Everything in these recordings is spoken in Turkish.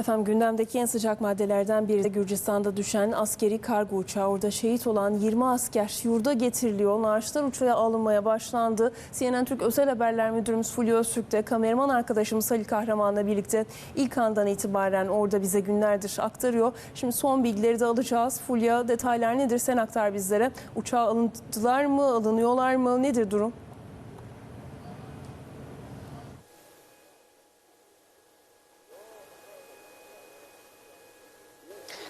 Efendim gündemdeki en sıcak maddelerden biri de Gürcistan'da düşen askeri kargo uçağı. Orada şehit olan 20 asker yurda getiriliyor. Naaşlar uçağa alınmaya başlandı. CNN Türk Özel Haberler Müdürümüz Fulya Öztürk de kameraman arkadaşımız Halil Kahraman'la birlikte ilk andan itibaren orada bize günlerdir aktarıyor. Şimdi son bilgileri de alacağız. Fulya detaylar nedir sen aktar bizlere. Uçağa alındılar mı, alınıyorlar mı, nedir durum?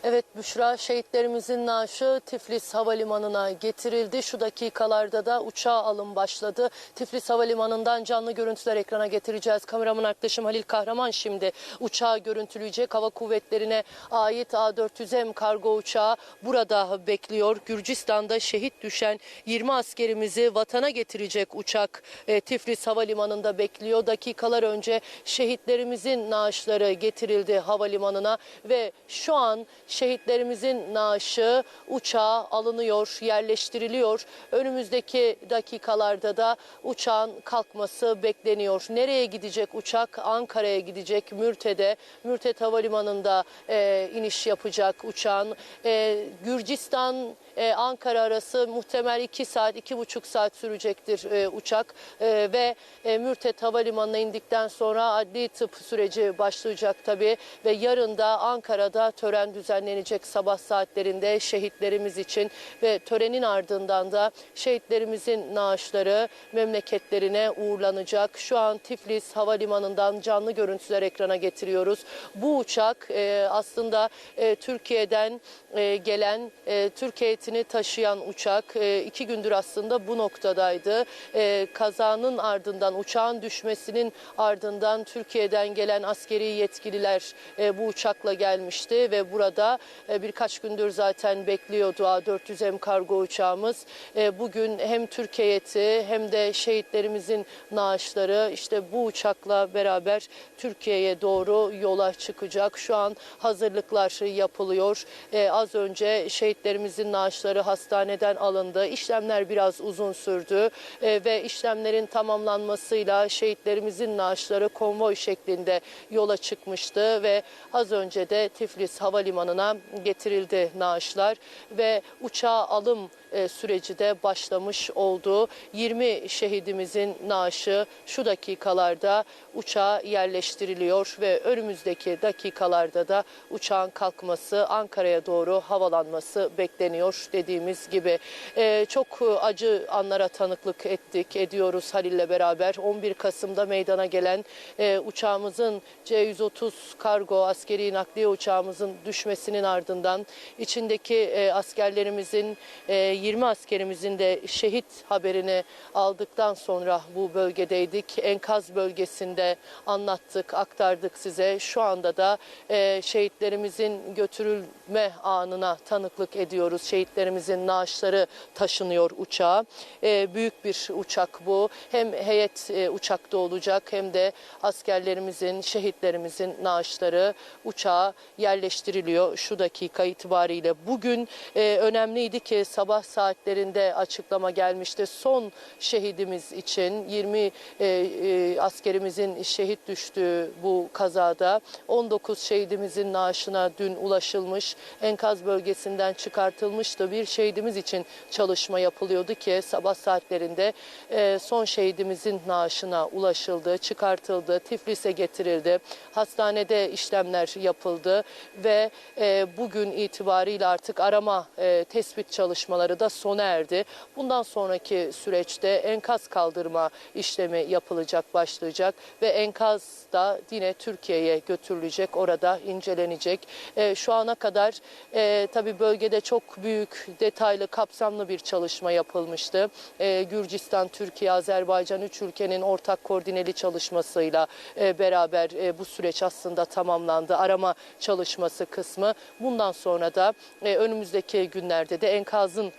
Evet Büşra şehitlerimizin naaşı Tiflis Havalimanı'na getirildi. Şu dakikalarda da uçağa alım başladı. Tiflis Havalimanı'ndan canlı görüntüler ekrana getireceğiz. Kameraman arkadaşım Halil Kahraman şimdi uçağı görüntüleyecek. Hava kuvvetlerine ait A400M kargo uçağı burada bekliyor. Gürcistan'da şehit düşen 20 askerimizi vatana getirecek uçak e, Tiflis Havalimanı'nda bekliyor. Dakikalar önce şehitlerimizin naaşları getirildi havalimanına ve şu an şehitlerimizin naaşı uçağa alınıyor, yerleştiriliyor. Önümüzdeki dakikalarda da uçağın kalkması bekleniyor. Nereye gidecek uçak? Ankara'ya gidecek. Mürtede, Mürtet Havalimanı'nda e, iniş yapacak uçağın. E, Gürcistan e, Ankara arası muhtemel 2 saat, 2,5 saat sürecektir e, uçak E, ve e, Mürtet Havalimanı'na indikten sonra adli tıp süreci başlayacak tabii ve yarın da Ankara'da tören düzenlenecek sabah saatlerinde şehitlerimiz için ve törenin ardından da şehitlerimizin naaşları memleketlerine uğurlanacak. Şu an Tiflis Havalimanı'ndan canlı görüntüler ekrana getiriyoruz. Bu uçak e, aslında Türkiye'den gelen e, Türk heyetini taşıyan uçak e, iki gündür aslında bu noktadaydı. E, kazanın ardından uçağın düşmesinin ardından Türkiye'den gelen askeri yetkililer e, bu uçakla gelmişti ve burada e, birkaç gündür zaten bekliyordu A400M kargo uçağımız. E, bugün hem Türk heyeti hem de şehitlerimizin naaşları işte bu uçakla beraber Türkiye'ye doğru yola çıkacak. Şu an hazırlıklar yapılıyor. E, az önce şehitlerimizin naaşları hastaneden alındı. İşlemler biraz uzun sürdü E, ve işlemlerin tamamlanmasıyla şehitlerimizin naaşları konvoy şeklinde yola çıkmıştı ve az önce de Tiflis Havalimanı'na getirildi naaşlar ve uçağa alım süreci de başlamış oldu. 20 şehidimizin naaşı şu dakikalarda uçağa yerleştiriliyor ve önümüzdeki dakikalarda da uçağın kalkması Ankara'ya doğru havalanması bekleniyor dediğimiz gibi. E, çok acı anlara tanıklık ettik, ediyoruz Halil'le beraber. 11 Kasım'da meydana gelen e, uçağımızın C-130 kargo askeri nakliye uçağımızın düşmesinin ardından içindeki e, askerlerimizin e, 20 askerimizin de şehit haberini aldıktan sonra bu bölgedeydik. Enkaz bölgesinde anlattık, aktardık size. Şu anda da e, şehitlerimizin götürülme anına tanıklık ediyoruz. Şehitlerimizin naaşları taşınıyor uçağa. E, büyük bir uçak bu. Hem heyet e, uçakta olacak hem de askerlerimizin, şehitlerimizin naaşları uçağa yerleştiriliyor şu dakika itibariyle. Bugün e, önemliydi ki sabah saatlerinde açıklama gelmişti. Son şehidimiz için 20 e, e, askerimizin şehit düştüğü bu kazada 19 şehidimizin naaşına dün ulaşılmış. Enkaz bölgesinden çıkartılmıştı. Bir şehidimiz için çalışma yapılıyordu ki sabah saatlerinde e, son şehidimizin naaşına ulaşıldı, çıkartıldı, Tiflis'e getirildi. Hastanede işlemler yapıldı ve e, bugün itibariyle artık arama e, tespit çalışmaları da sona erdi. Bundan sonraki süreçte enkaz kaldırma işlemi yapılacak, başlayacak ve enkaz da yine Türkiye'ye götürülecek, orada incelenecek. E, şu ana kadar e, tabii bölgede çok büyük, detaylı, kapsamlı bir çalışma yapılmıştı. E, Gürcistan, Türkiye, Azerbaycan üç ülkenin ortak koordineli çalışmasıyla e, beraber e, bu süreç aslında tamamlandı. Arama çalışması kısmı. Bundan sonra da e, önümüzdeki günlerde de enkazın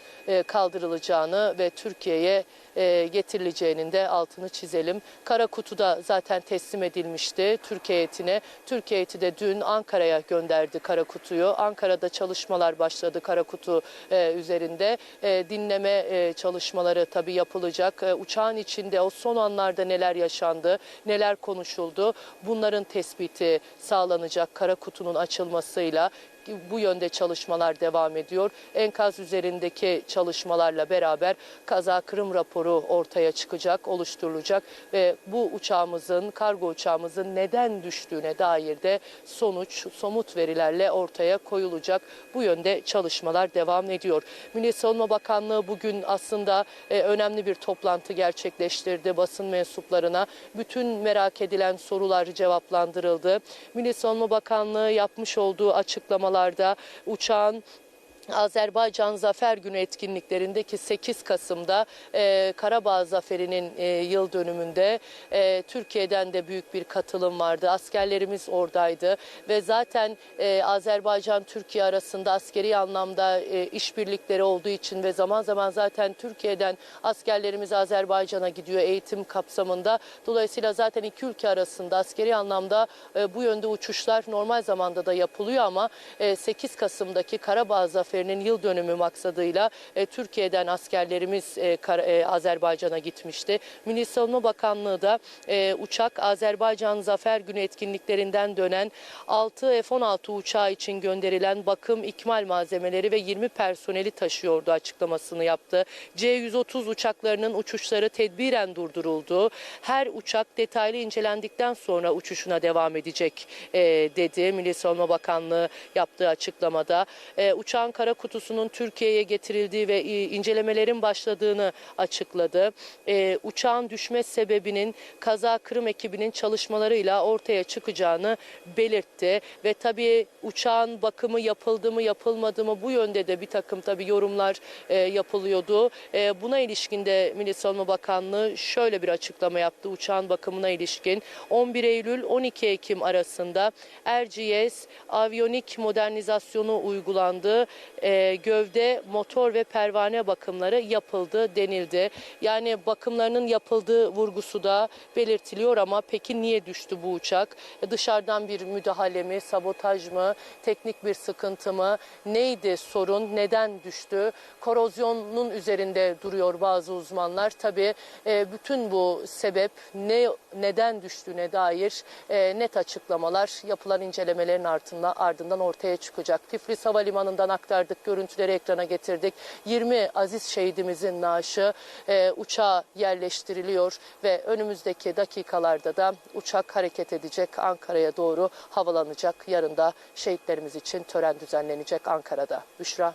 kaldırılacağını ve Türkiye'ye e, getirileceğinin de altını çizelim. Kara kutuda zaten teslim edilmişti Türkiye heyetine. Türkiye heyeti de dün Ankara'ya gönderdi kara kutuyu. Ankara'da çalışmalar başladı kara kutu e, üzerinde. E, dinleme e, çalışmaları tabii yapılacak. E, uçağın içinde o son anlarda neler yaşandı, neler konuşuldu bunların tespiti sağlanacak kara kutunun açılmasıyla bu yönde çalışmalar devam ediyor. Enkaz üzerindeki çalışmalarla beraber kaza kırım raporu ortaya çıkacak, oluşturulacak ve bu uçağımızın, kargo uçağımızın neden düştüğüne dair de sonuç, somut verilerle ortaya koyulacak. Bu yönde çalışmalar devam ediyor. Milli Savunma Bakanlığı bugün aslında e, önemli bir toplantı gerçekleştirdi basın mensuplarına. Bütün merak edilen sorular cevaplandırıldı. Milli Savunma Bakanlığı yapmış olduğu açıklamalarda uçağın Azerbaycan Zafer Günü etkinliklerindeki 8 Kasım'da e, Karabağ Zaferi'nin e, yıl dönümünde e, Türkiye'den de büyük bir katılım vardı. Askerlerimiz oradaydı ve zaten e, Azerbaycan-Türkiye arasında askeri anlamda e, işbirlikleri olduğu için ve zaman zaman zaten Türkiye'den askerlerimiz Azerbaycan'a gidiyor eğitim kapsamında. Dolayısıyla zaten iki ülke arasında askeri anlamda e, bu yönde uçuşlar normal zamanda da yapılıyor ama e, 8 Kasım'daki Karabağ Zaferi'nin yıl dönümü maksadıyla e, Türkiye'den askerlerimiz e, e, Azerbaycan'a gitmişti. Milli Savunma Bakanlığı da e, uçak Azerbaycan Zafer Günü etkinliklerinden dönen 6 F-16 uçağı için gönderilen bakım, ikmal malzemeleri ve 20 personeli taşıyordu açıklamasını yaptı. C-130 uçaklarının uçuşları tedbiren durduruldu. Her uçak detaylı incelendikten sonra uçuşuna devam edecek e, dedi Milli Savunma Bakanlığı yaptığı açıklamada. E, uçağın kara kutusunun Türkiye'ye getirildiği ve e, incelemelerin başladığını açıkladı. E, uçağın düşme sebebinin kaza kırım ekibinin çalışmalarıyla ortaya çıkacağını belirtti ve tabii uçağın bakımı yapıldı mı yapılmadı mı bu yönde de bir takım tabii yorumlar e, yapılıyordu. E, buna ilişkin de Milli Savunma Bakanlığı şöyle bir açıklama yaptı uçağın bakımına ilişkin. 11 Eylül 12 Ekim arasında Erciyes aviyonik modernizasyonu uygulandı. E, gövde, motor ve pervane bakımları yapıldı denildi. Yani bakımlarının yapıldığı vurgusu da belirtiliyor ama peki niye düştü bu uçak? E, Dışarıdan bir müdahale mi, sabotaj mı, teknik bir sıkıntı mı? Neydi sorun, neden düştü? Korozyonun üzerinde duruyor bazı uzmanlar. Tabii e, bütün bu sebep ne neden düştüğüne dair e, net açıklamalar yapılan incelemelerin ardından, ardından ortaya çıkacak. Tiflis Havalimanı'ndan aktardık, görüntüleri ekrana getirdik. 20 aziz şehidimizin naaşı e, uçağa yerleştiriliyor ve önümüzdeki dakikalarda da uçak hareket edecek Ankara'ya doğru havalanacak. Yarın da şehitlerimiz için tören düzenlenecek Ankara'da. Büşra.